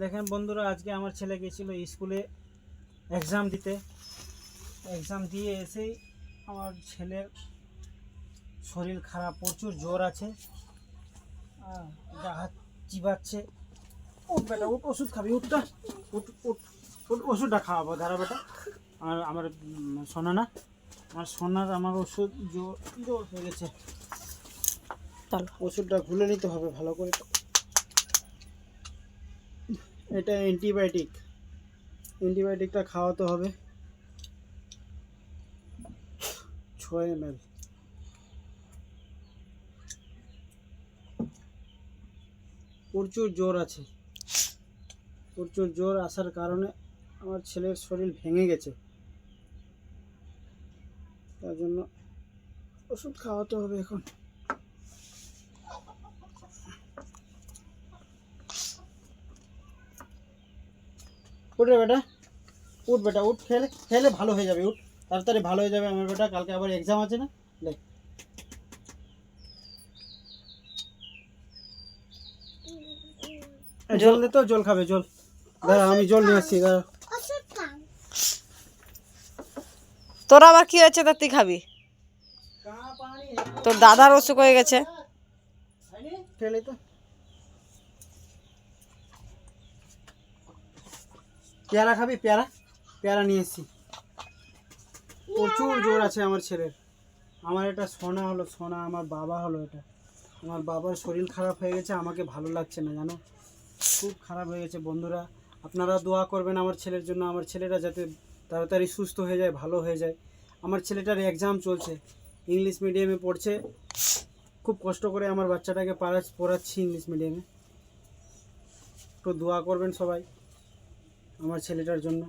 দেখেন বন্ধুরা আজকে আমার ছেলে গেছিল স্কুলে এক্সাম দিতে। এক্সাম দিয়ে এসেই আমার ছেলের শরীর খারাপ প্রচুর জ্বর আছে। গা হাত চিবাচ্ছে। উঠ বেটা উঠ ওষুধ খাবি উঠটা উঠ উঠ উঠ ওষুধটা খাওয়াবো দাঁড়া বেটা। আর আমার সোনা না আমার সোনার আমার ওষুধ জ্বর জ্বর হয়ে গেছে। ওষুধটা খুলে নিতে হবে ভালো করে। এটা অ্যান্টিবায়োটিক। অ্যান্টিবায়োটিকটা খাওয়াতে হবে। ছয় এম এল প্রচুর জোর আছে। প্রচুর জোর আসার কারণে আমার ছেলের শরীর ভেঙে গেছে। তার জন্য ওষুধ খাওয়াতে হবে এখন। উঠ রে বেটা। উঠ বেটা উঠ খেলে খেলে ভালো হয়ে যাবে উঠ। তাড়াতাড়ি ভালো হয়ে যাবে আমার বেটা কালকে আবার এক্সাম আছে না? লে জল দে তো জল খাবে জল। দাঁড়া আমি জল নিয়ে আসছি দাঁড়া। তোর আবার কি হয়েছে? তা তুই খাবি। তোর দাদার অসুখ হয়ে গেছে। খেলে তো। পেয়ারা খাবি? পেয়ারা? পেয়ারা নিয়ে এসছি প্রচুর জোর আছে আমার ছেলের। আমার এটা সোনা হলো, সোনা আমার বাবা হলো এটা। আমার বাবার শরীর খারাপ হয়ে গেছে, আমাকে ভালো লাগছে না, জানো? খুব খারাপ হয়ে গেছে, বন্ধুরা। আপনারা দোয়া করবেন আমার ছেলের জন্য, আমার ছেলেরা যাতে তাড়াতাড়ি সুস্থ হয়ে যায়, ভালো হয়ে যায়। আমার ছেলেটার এক্সাম চলছে ইংলিশ মিডিয়ামে পড়ছে। খুব কষ্ট করে আমার বাচ্চাটাকে পাড়া, পড়াচ্ছি ইংলিশ মিডিয়ামে একটু দোয়া করবেন সবাই। আমার ছেলেটার জন্য।